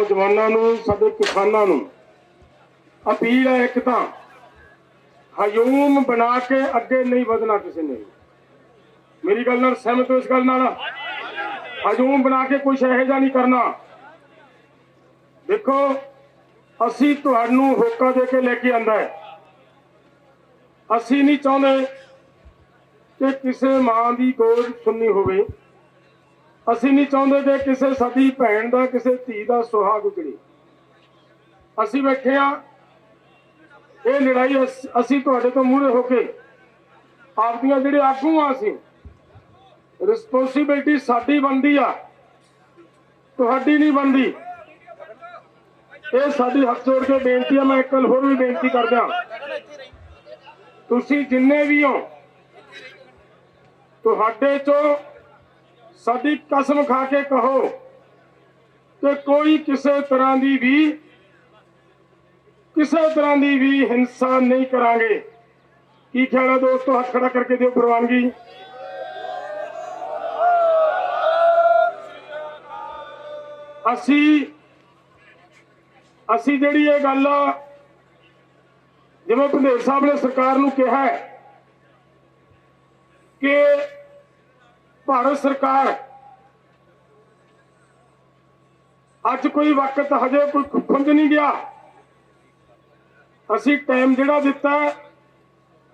ਨੌਜਵਾਨਾਂ ਨੂੰ, ਸਾਡੇ ਕਿਸਾਨਾਂ ਨੂੰ ਅਪੀਲ ਹੈ ਇੱਕ ਤਾਂ ਹਯੂਮ ਬਣਾ ਕੇ ਅੱਗੇ ਨਹੀਂ ਵਧਣਾ ਕਿਸੇ ਨੇ। ਮੇਰੀ ਗੱਲ ਨਾਲ ਸਹਿਮਤ ਹੋ ਇਸ ਗੱਲ ਨਾਲ? ਹਜੂਮ ਬਣਾ ਕੇ ਕੁਝ ਇਹੋ ਜਿਹਾ ਨਹੀਂ ਕਰਨਾ। ਦੇਖੋ, ਅਸੀਂ ਤੁਹਾਨੂੰ ਹੋਕਾ ਦੇ ਕੇ ਲੈ ਕੇ ਆਂਦਾ ਹੈ। ਅਸੀਂ ਨਹੀਂ ਚਾਹੁੰਦੇ ਕਿ ਕਿਸੇ ਮਾਂ ਦੀ ਗੋਦ ਸੁੰਨੀ ਹੋਵੇ। ਅਸੀਂ ਨਹੀਂ ਚਾਹੁੰਦੇ ਕਿ ਕਿਸੇ ਸਾਡੀ ਭੈਣ ਦਾ, ਕਿਸੇ ਧੀ ਦਾ ਸੁਹਾਗ ਉਜੜੇ। ਅਸੀਂ ਬੈਠੇ ਆ ਇਹ ਲੜਾਈ ਅਸੀਂ ਤੁਹਾਡੇ ਤੋਂ ਮੂਹਰੇ ਹੋ ਕੇ ਆਪਦੀਆਂ ਜਿਹੜੇ ਆਗੂ ਆ ਅਸੀਂ ਰਿਸਪੌਂਸਿਬਿਲਟੀ ਸਾਡੀ ਬਣਦੀ ਆ, ਤੁਹਾਡੀ ਨਹੀਂ ਬਣਦੀ। ਇਹ ਸਾਡੀ ਹੱਥ ਜੋੜ ਕੇ ਬੇਨਤੀ ਆ, ਮੈਂ ਇੱਕ ਗੱਲ ਹੋਰ ਵੀ ਬੇਨਤੀ ਕਰਦਾ। ਤੁਸੀਂ ਜਿੰਨੇ ਵੀ ਹੋ, ਤੁਹਾਡੇ ਚੋਂ ਸਾਡੀ ਕਸਮ ਖਾ ਕੇ ਕਹੋ ਕਿ ਕੋਈ ਕਿਸੇ ਤਰ੍ਹਾਂ ਦੀ ਵੀ, ਕਿਸੇ ਤਰ੍ਹਾਂ ਦੀ ਵੀ ਹਿੰਸਾ ਨਹੀਂ ਕਰਾਂਗੇ। ਕੀ ਖਿਆਲ ਹੈ ਦੋਸਤੋ? ਹੱਥ ਖੜਾ ਕਰਕੇ ਦਿਓ ਪ੍ਰਵਾਨਗੀ। ਅਸੀਂ ਅਸੀਂ ਜਿਹੜੀ ਇਹ ਗੱਲ ਜਿਵੇਂ ਭੰਦੇਰ ਸਾਹਿਬ ਨੇ ਸਰਕਾਰ ਨੂੰ ਕਿਹਾ ਹੈ ਕਿ ਭਾਰਤ ਸਰਕਾਰ। ਅੱਜ ਕੋਈ ਵਕਤ ਹਜੇ ਕੋਈ ਖੁੰਝ ਨਹੀਂ ਗਿਆ। ਅਸੀਂ ਟਾਈਮ ਜਿਹੜਾ ਦਿੱਤਾ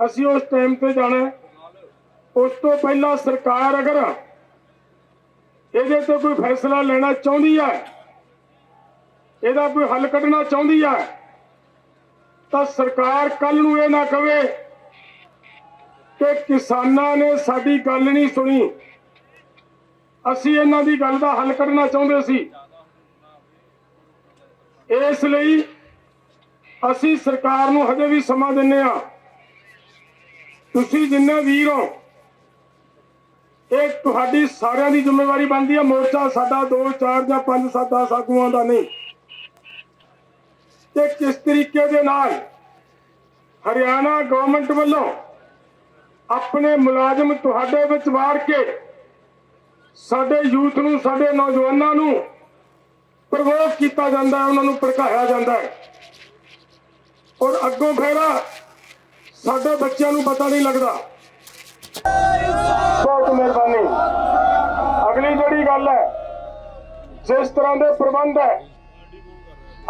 ਅਸੀਂ ਉਸ ਟਾਈਮ ਤੇ ਜਾਣਾ ਉਸ ਤੋਂ ਪਹਿਲਾਂ ਸਰਕਾਰ ਅਗਰ ਇਹਦੇ ਤੇ ਕੋਈ ਫੈਸਲਾ ਲੈਣਾ ਚਾਹੁੰਦੀ ਹੈ, ਇਹਦਾ ਕੋਈ ਹੱਲ ਕੱਢਣਾ ਚਾਹੁੰਦੀ ਹੈ, ਤਾਂ ਸਰਕਾਰ ਕੱਲ ਨੂੰ ਇਹ ਨਾ ਕਵੇ ਕਿ ਕਿਸਾਨਾਂ ਨੇ ਸਾਡੀ ਗੱਲ ਨਹੀਂ ਸੁਣੀ। ਅਸੀਂ ਇਹਨਾਂ ਦੀ ਗੱਲ ਦਾ ਹੱਲ ਕਰਨਾ ਚਾਹੁੰਦੇ ਸੀ। ਇਸ ਲਈ ਅਸੀਂ ਸਰਕਾਰ ਨੂੰ ਹਜੇ ਵੀ ਸਮਾਂ ਦਿੰਨੇ ਆ ਤੁਸੀਂ ਜਿੰਨੇ ਵੀਰ ਹੋ, ਇਹ ਤੁਹਾਡੀ ਸਾਰਿਆਂ ਦੀ ਜ਼ਿੰਮੇਵਾਰੀ ਬਣਦੀ ਹੈ ਮੋਰਚਾ ਸਾਡਾ 2 4 ਜਾਂ 5 7 10 ਆਗੂਆਂ ਦਾ ਨਹੀਂ। ਤੇ ਕਿਸ ਤਰੀਕੇ ਦੇ ਨਾਲ ਹਰਿਆਣਾ ਗਵਰਨਮੈਂਟ ਵੱਲੋਂ ਆਪਣੇ ਮੁਲਾਜ਼ਮ ਤੁਹਾਡੇ ਵਿੱਚ ਵਾਰ ਕੇ ਸਾਡੇ ਯੂਥ ਨੂੰ, ਸਾਡੇ ਨੌਜਵਾਨਾਂ ਨੂੰ ਪ੍ਰਵੋਕ ਕੀਤਾ ਜਾਂਦਾ ਹੈ, ਉਹਨਾਂ ਨੂੰ ਭੜਕਾਇਆ ਜਾਂਦਾ ਹੈ। ਔਰ ਅੱਗੋਂ ਫੇਰਾ ਸਾਡੇ ਬੱਚਿਆਂ ਨੂੰ ਪਤਾ ਨਹੀਂ ਲੱਗਦਾ। ਬਹੁਤ ਮਿਹਰਬਾਨੀ। ਅਗਲੀ ਜਿਹੜੀ ਗੱਲ ਹੈ, ਜਿਸ ਤਰ੍ਹਾਂ ਦੇ ਪ੍ਰਬੰਧ ਹੈ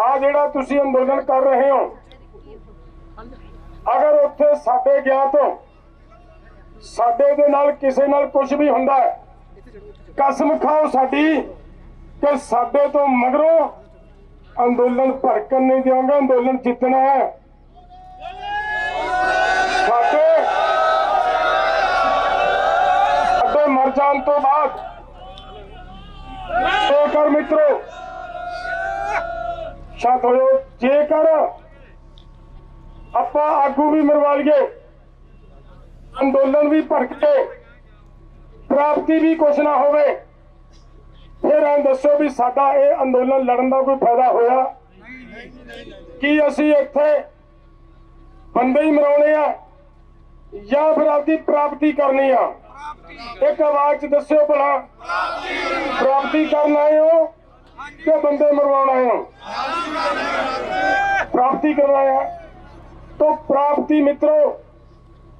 ਆ ਜਿਹੜਾ ਤੁਸੀਂ ਅੰਦੋਲਨ ਕਰ ਰਹੇ ਹੋ, ਅਗਰ ਉੱਥੇ ਸਾਡੇ ਗਿਆ ਤੋਂ ਸਾਡੇ ਦੇ ਨਾਲ ਕਿਸੇ ਨਾਲ ਕੁਝ ਵੀ ਹੁੰਦਾ ਹੈ ਕਸਮ ਖਾਓ ਸਾਡੀ ਕਿ ਸਾਡੇ ਤੋਂ ਮਗਰੋਂ ਅੰਦੋਲਨ ਭੜਕਣ ਨਹੀਂ ਦਿਆਂਗੇ, ਅੰਦੋਲਨ ਜਿੱਤਣਾ ਹੈ। ਸਾਡੇ ਸਾਡੇ ਮਰ ਜਾਣ ਤੋਂ ਬਾਅਦ ਜੇਕਰ ਮਿੱਤਰੋ, ਸ਼ਾਂਤ ਹੋਇਓ ਜਾਓ। ਜੇਕਰ ਆਪਾਂ ਆਗੂ ਵੀ ਮਰਵਾ ਲਈਏ, ਅੰਦੋਲਨ ਵੀ ਭੜਕ ਪ੍ਰਾਪਤੀ ਵੀ ਕੁਛ ਨਾ ਹੋਵੇ। ਫਿਰ ਐਂ ਦੱਸੋ ਵੀ ਸਾਡਾ ਇਹ ਅੰਦੋਲਨ ਲੜਨ ਦਾ ਕੋਈ ਫਾਇਦਾ ਹੋਇਆ? ਕੀ ਅਸੀਂ ਇੱਥੇ ਬੰਦੇ ਹੀ ਮਰਾਉਣੇ ਆ? ਜਾਂ ਫਿਰ ਆਪਦੀ ਪ੍ਰਾਪਤੀ ਕਰਨੀ ਆ? ਇੱਕ ਆਵਾਜ਼ ਚ ਦੱਸਿਓ ਭਲਾ। ਪ੍ਰਾਪਤੀ ਕਰਨ ਆਏ ਹੋ ਕਿ ਬੰਦੇ ਮਰਵਾਉਣ ਆਏ ਹੋ? ਪ੍ਰਾਪਤੀ ਕਰਵਾਇਆ ਤੋਂ ਪ੍ਰਾਪਤੀ ਮਿੱਤਰੋ,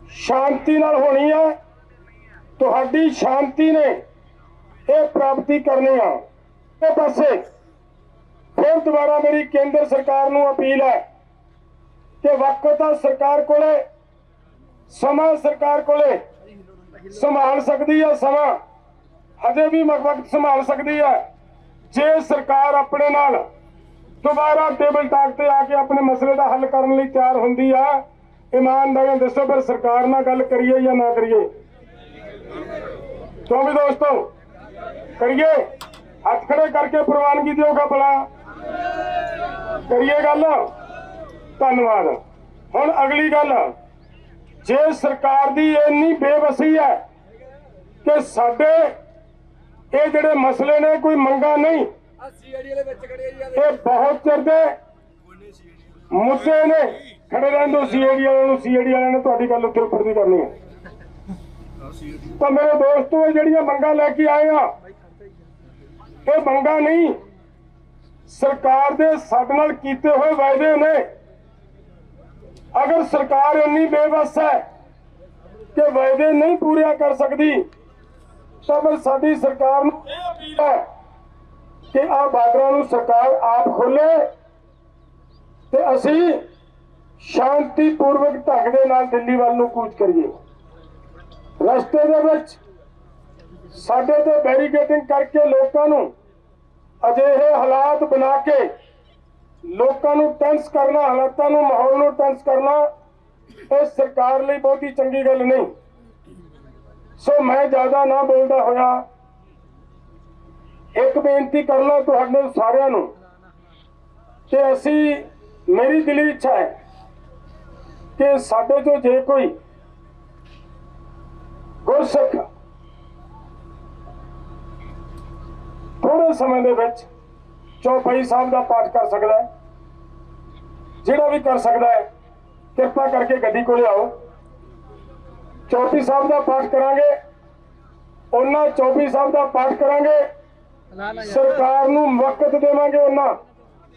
ਸ਼ਾਂਤੀ ਨਾਲ ਹੋਣੀ ਹੈ ਤੁਹਾਡੀ ਸ਼ਾਂਤੀ ਨੇ ਇਹ ਪ੍ਰਾਪਤੀ ਕਰਨੀ ਆ। ਇਹ। ਪਾਸੇ ਫਿਰ ਦੁਬਾਰਾ ਮੇਰੀ ਕੇਂਦਰ ਸਰਕਾਰ ਨੂੰ ਅਪੀਲ ਹੈ ਕਿ ਵਕਤ ਆ ਸਰਕਾਰ ਕੋਲੇ, ਸਮਾਂ ਸਰਕਾਰ ਕੋਲੇ ਸੰਭਾਲ ਸਕਦੀ ਹੈ ਸਮਾਂ ਹਜੇ ਵੀ ਵਕਤ ਸੰਭਾਲ ਸਕਦੀ ਹੈ ਜੇ ਸਰਕਾਰ ਆਪਣੇ ਨਾਲ ਦੁਬਾਰਾ ਟੇਬਲ ਟਾਕ ਤੇ ਆ ਕੇ ਆਪਣੇ ਮਸਲੇ ਦਾ ਹੱਲ ਕਰਨ ਲਈ ਤਿਆਰ ਹੁੰਦੀ ਆ, ਇਮਾਨਦਾਰੀ ਦੱਸੋ, ਫਿਰ ਸਰਕਾਰ ਨਾਲ ਗੱਲ ਕਰੀਏ ਜਾਂ ਨਾ ਕਰੀਏ। ਕਿਉਂ ਵੀ ਦੋਸਤੋ, ਕਰੀਏ, ਹੱਥ ਖੜੇ ਕਰਕੇ ਪ੍ਰਵਾਨਗੀ ਦਿਓਗਾ ਭਲਾ ਕਰੀਏ ਗੱਲ। ਧੰਨਵਾਦ। ਹੁਣ ਅਗਲੀ ਗੱਲ। ਜੇ ਸਰਕਾਰ ਦੀ ਇੰਨੀ ਬੇਵਸੀ ਹੈ ਕਿ ਸਾਡੇ ਇਹ ਜਿਹੜੇ ਮਸਲੇ ਨੇ, ਕੋਈ ਮੰਗਾ ਨਹੀਂ, ਇਹ ਬਹੁਤ ਚਿਰ ਦੇ ਮੁੱਦੇ ਨੇ। ਖੜੇ ਰਹਿਣ ਰਹਿੰਦੇ ਸੀਆਈਡੀ ਵਾਲਿਆਂ ਨੂੰ ਸੀਆਈਡੀ ਵਾਲਿਆਂ ਨੇ ਤੁਹਾਡੀ ਗੱਲ ਉੱਤੇ ਉੱਪਰ ਦੀ ਕਰਨੀ ਹੈ। ਤਾਂ ਮੇਰੇ ਦੋਸਤੋ ਇਹ ਜਿਹੜੀਆਂ ਮੰਗਾਂ ਲੈ ਕੇ ਆਏ ਆ, ਇਹ ਮੰਗਾਂ ਨਹੀਂ, ਸਰਕਾਰ ਦੇ ਸਾਡੇ ਨਾਲ ਕੀਤੇ ਹੋਏ ਵਾਅਦੇ ਨੇ। ਅਗਰ ਸਰਕਾਰ ਇੰਨੀ ਬੇਵਸ ਹੈ ਕਿ ਵਾਅਦੇ ਨਹੀਂ ਪੂਰੇ ਕਰ ਸਕਦੀ, ਤਾਂ ਫਿਰ ਸਾਡੀ ਸਰਕਾਰ ਨੂੰ ਇਹ ਅਪੀਲ ਹੈ ਕਿ ਆ ਬਾਰਡਰਾਂ ਨੂੰ ਸਰਕਾਰ ਆਪ ਖੋਲੇ ਤੇ ਅਸੀਂ ਸ਼ਾਂਤੀਪੂਰਵਕ ਢੰਗ ਦੇ ਨਾਲ ਦਿੱਲੀ ਵੱਲ ਨੂੰ ਕੂਚ ਕਰੀਏ। ਰਸਤੇ ਦੇ ਵਿੱਚ ਸਾਡੇ ਤੇ ਬੈਰੀਕੇਡਿੰਗ ਕਰਕੇ ਲੋਕਾਂ ਨੂੰ ਅਜਿਹੇ ਹਾਲਾਤ ਬਣਾ ਕੇ ਲੋਕਾਂ ਨੂੰ ਟੈਂਸ ਕਰਨਾ, ਹਾਲਾਤਾਂ ਨੂੰ, ਮਾਹੌਲ ਨੂੰ ਟੈਂਸ ਕਰਨਾ, ਇਹ ਸਰਕਾਰ ਲਈ ਬਹੁਤੀ ਚੰਗੀ ਗੱਲ ਨਹੀਂ। ਸੋ ਮੈਂ ਜ਼ਿਆਦਾ ਨਾ ਬੋਲਦਾ ਹੋਇਆ। ਇੱਕ ਬੇਨਤੀ ਕਰਨਾ ਤੁਹਾਡੇ ਸਾਰਿਆਂ ਨੂੰ ਕਿ ਅਸੀਂ, ਮੇਰੀ ਦਿਲੀ ਇੱਛਾ ਹੈ ਕਿ ਸਾਡੇ ਤੋਂ ਜੇ ਕੋਈ ਗੁਰਸਿੱਖ ਥੋੜੇ ਸਮੇਂ ਦੇ ਵਿੱਚ ਚੌਪਈ ਸਾਹਿਬ ਦਾ ਪਾਠ ਕਰ ਸਕਦਾ ਹੈ। ਜਿਹੜਾ ਵੀ ਕਰ ਸਕਦਾ ਹੈ, ਕਿਰਪਾ ਕਰਕੇ ਗੱਡੀ ਕੋਲੇ ਆਓ। ਚੌਪਈ ਸਾਹਿਬ ਦਾ ਪਾਠ ਕਰਾਂਗੇ। ਉਹਨਾਂ ਚੌਪਈ ਸਾਹਿਬ ਦਾ ਪਾਠ ਕਰਾਂਗੇ। ਸਰਕਾਰ ਨੂੰ ਵਕਤ ਦੇਵਾਂਗੇ ਉਹਨਾਂ।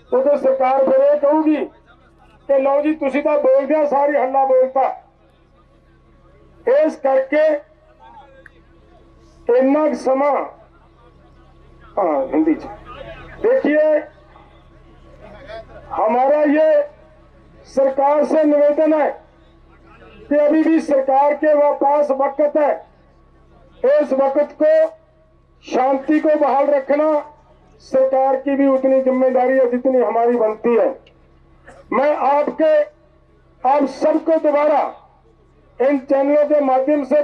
ਕਿਉਂਕਿ ਸਰਕਾਰ ਫਿਰ ਇਹ ਕਹੂਗੀ ਕਿ ਲਓ ਜੀ, ਤੁਸੀਂ ਤਾਂ ਬੋਲਦੇ ਆ, ਸਾਰੀ ਹੱਲਾ ਬੋਲਤਾ। ਇਸ ਕਰਕੇ ਇੰਨਾ ਕੁ ਸਮਾਂ हाँ हिंदी से देखिए हमारा ये सरकार से निवेदन है कि अभी भी सरकार के वा- पास वक्त है इस वक्त को शांति को बहाल रखना सरकार की भी उतनी जिम्मेदारी है जितनी हमारी बनती है मैं आपके आप सबको दोबारा इन चैनलों के माध्यम से